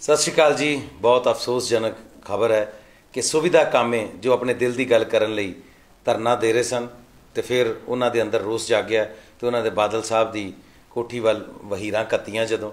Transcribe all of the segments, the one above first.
ਸਤਿ ਸ਼੍ਰੀ ਅਕਾਲ ਜੀ। ਬਹੁਤ ਅਫਸੋਸਜਨਕ ਖਬਰ ਹੈ ਕਿ ਸੁਵਿਧਾ ਕਾਮੇ ਜੋ ਆਪਣੇ ਦਿਲ ਦੀ ਗੱਲ ਕਰਨ ਲਈ ਧਰਨਾ ਦੇ ਰਹੇ ਸਨ ਤੇ ਫਿਰ ਉਹਨਾਂ ਦੇ ਅੰਦਰ ਰੋਸ ਜਾਗਿਆ ਤੇ ਉਹਨਾਂ ਦੇ ਬਾਦਲ ਸਾਹਿਬ ਦੀ ਕੋਠੀ ਵੱਲ ਵਹੀਰਾਂ ਕੱਤੀਆਂ ਜਦੋਂ।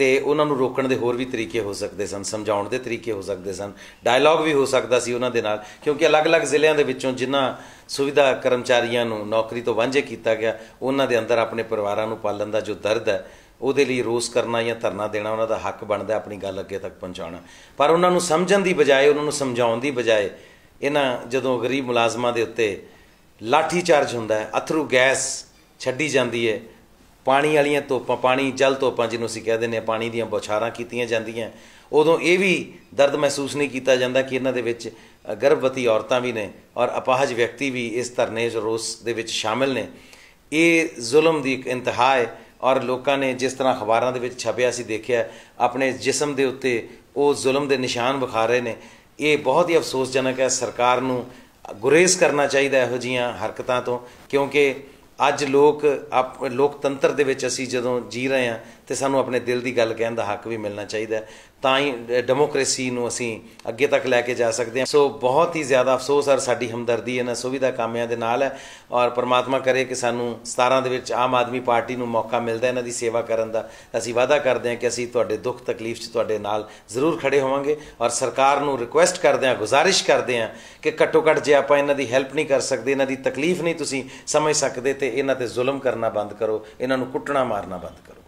ਤੇ ਉਹਨਾਂ ਨੂੰ ਰੋਕਣ ਦੇ ਹੋਰ ਵੀ ਤਰੀਕੇ ਹੋ ਸਕਦੇ ਸਨ, ਸਮਝਾਉਣ ਦੇ ਤਰੀਕੇ ਹੋ ਸਕਦੇ ਸਨ ਡਾਇਲੌਗ ਵੀ ਹੋ ਸਕਦਾ ਸੀ ਉਹਨਾਂ ਦੇ ਨਾਲ, ਕਿਉਂਕਿ ਅਲੱਗ-ਅਲੱਗ ਜ਼ਿਲ੍ਹਿਆਂ ਦੇ ਵਿੱਚੋਂ ਜਿਨ੍ਹਾਂ ਸੁਵਿਧਾ ਕਰਮਚਾਰੀਆਂ ਨੂੰ ਨੌਕਰੀ ਤੋਂ ਵਾਂਝੇ ਕੀਤਾ ਗਿਆ, ਉਹਨਾਂ ਦੇ ਅੰਦਰ ਆਪਣੇ ਪਰਿਵਾਰਾਂ ਨੂੰ ਪਾਲਣ ਦਾ ਜੋ ਦਰਦ ਹੈ, ਉਹਦੇ ਲਈ ਰੋਸ ਕਰਨਾ ਜਾਂ ਧਰਨਾ ਦੇਣਾ, ਉਹਨਾਂ ਦਾ ਹੱਕ ਬਣਦਾ ਆਪਣੀ ਗੱਲ ਅੱਗੇ ਤੱਕ ਪਹੁੰਚਾਉਣਾ। ਪਰ ਉਹਨਾਂ ਨੂੰ ਸਮਝਣ ਦੀ ਬਜਾਏ, ਉਹਨਾਂ ਨੂੰ ਸਮਝਾਉਣ ਦੀ ਬਜਾਏ, ਇਹਨਾਂ ਜਦੋਂ ਗਰੀਬ ਮੁਲਾਜ਼ਮਾਂ ਦੇ ਉੱਤੇ ਲਾਠੀ ਚਾਰਜ ਹੁੰਦਾ ਹੈ, ਅਥਰੂ ਗੈਸ ਛੱਡੀ ਜਾਂਦੀ ਹੈ ਪਾਣੀ ਵਾਲੀਆਂ ਤੋਪਾਂ ਪਾਣੀ ਜਲ ਤੋਪਾਂ ਜਿਹਨੂੰ ਅਸੀਂ ਕਹਿ ਦਿੰਦੇ ਹਾਂ, ਪਾਣੀ ਦੀਆਂ ਬੁਛਾਰਾਂ ਕੀਤੀਆਂ ਜਾਂਦੀਆਂ। ਉਦੋਂ ਇਹ ਵੀ ਦਰਦ ਮਹਿਸੂਸ ਨਹੀਂ ਕੀਤਾ ਜਾਂਦਾ ਕਿ ਇਹਨਾਂ ਦੇ ਵਿੱਚ ਗਰਭਵਤੀ ਔਰਤਾਂ ਵੀ ਨੇ ਔਰ ਅਪਾਹਜ ਵਿਅਕਤੀ ਵੀ ਇਸ ਧਰਨੇ ਰੋਸ ਦੇ ਵਿੱਚ ਸ਼ਾਮਿਲ ਨੇ। ਇਹ ਜ਼ੁਲਮ ਦੀ ਇੱਕ ਇੰਤਹਾ ਹੈ ਔਰ ਲੋਕਾਂ ਨੇ ਜਿਸ ਤਰ੍ਹਾਂ ਅਖਬਾਰਾਂ ਦੇ ਵਿੱਚ ਛਪਿਆ ਸੀ, ਦੇਖਿਆ, ਆਪਣੇ ਜਿਸਮ ਦੇ ਉੱਤੇ ਉਹ ਜ਼ੁਲਮ ਦੇ ਨਿਸ਼ਾਨ ਵਿਖਾ ਰਹੇ ਨੇ। ਇਹ ਬਹੁਤ ਹੀ ਅਫਸੋਸਜਨਕ ਹੈ, ਸਰਕਾਰ ਨੂੰ ਗੁਰੇਜ਼ ਕਰਨਾ ਚਾਹੀਦਾ ਇਹੋ ਜੀਆਂ ਹਰਕਤਾਂ ਤੋਂ, ਕਿਉਂਕਿ ਅੱਜ ਲੋਕ ਆਪ, ਲੋਕਤੰਤਰ ਦੇ ਵਿੱਚ ਅਸੀਂ ਜਦੋਂ ਜੀ ਰਹੇ ਹਾਂ ਤੇ ਸਾਨੂੰ ਆਪਣੇ ਦਿਲ ਦੀ ਗੱਲ ਕਹਿਣ ਦਾ ਹੱਕ ਵੀ ਮਿਲਣਾ ਚਾਹੀਦਾ ਤਾਂ ਹੀ ਡੈਮੋਕ੍ਰੇਸੀ ਨੂੰ ਅਸੀਂ ਅੱਗੇ ਤੱਕ ਲੈ ਕੇ ਜਾ ਸਕਦੇ ਹਾਂ। ਸੋ ਬਹੁਤ ਹੀ ਜ਼ਿਆਦਾ ਅਫਸੋਸ ਔਰ ਸਾਡੀ ਹਮਦਰਦੀ ਇਹਨਾਂ ਸੁਵਿਧਾ ਕਾਮਿਆਂ ਦੇ ਨਾਲ ਹੈ ਔਰ ਪਰਮਾਤਮਾ ਕਰੇ ਕਿ ਸਾਨੂੰ 17 ਦੇ ਵਿੱਚ ਆਮ ਆਦਮੀ ਪਾਰਟੀ ਨੂੰ ਮੌਕਾ ਮਿਲਦਾ ਇਹਨਾਂ ਦੀ ਸੇਵਾ ਕਰਨ ਦਾ। ਅਸੀਂ ਵਾਅਦਾ ਕਰਦੇ ਹਾਂ ਕਿ ਅਸੀਂ ਤੁਹਾਡੇ ਦੁੱਖ ਤਕਲੀਫ 'ਚ ਤੁਹਾਡੇ ਨਾਲ ਜ਼ਰੂਰ ਖੜੇ ਹੋਵਾਂਗੇ ਔਰ ਸਰਕਾਰ ਨੂੰ ਰਿਕੁਐਸਟ ਕਰਦੇ ਹਾਂ, ਗੁਜ਼ਾਰਿਸ਼ ਕਰਦੇ ਹਾਂ ਕਿ ਘੱਟੋ ਘੱਟ ਜੇ ਆਪਾਂ ਇਹਨਾਂ ਦੀ ਹੈਲਪ ਨਹੀਂ ਕਰ ਸਕਦੇ, ਇਹਨਾਂ ਦੀ ਤਕਲੀਫ ਨਹੀਂ ਤੁਸੀਂ ਸਮਝ ਸਕਦੇ ਤੇ ਇਹਨਾਂ ਤੇ ਜ਼ੁਲਮ ਕਰਨਾ ਬੰਦ ਕਰੋ ਇਹਨਾਂ ਨੂੰ ਕੁੱਟਣਾ ਮਾਰਨਾ ਬੰਦ ਕਰੋ।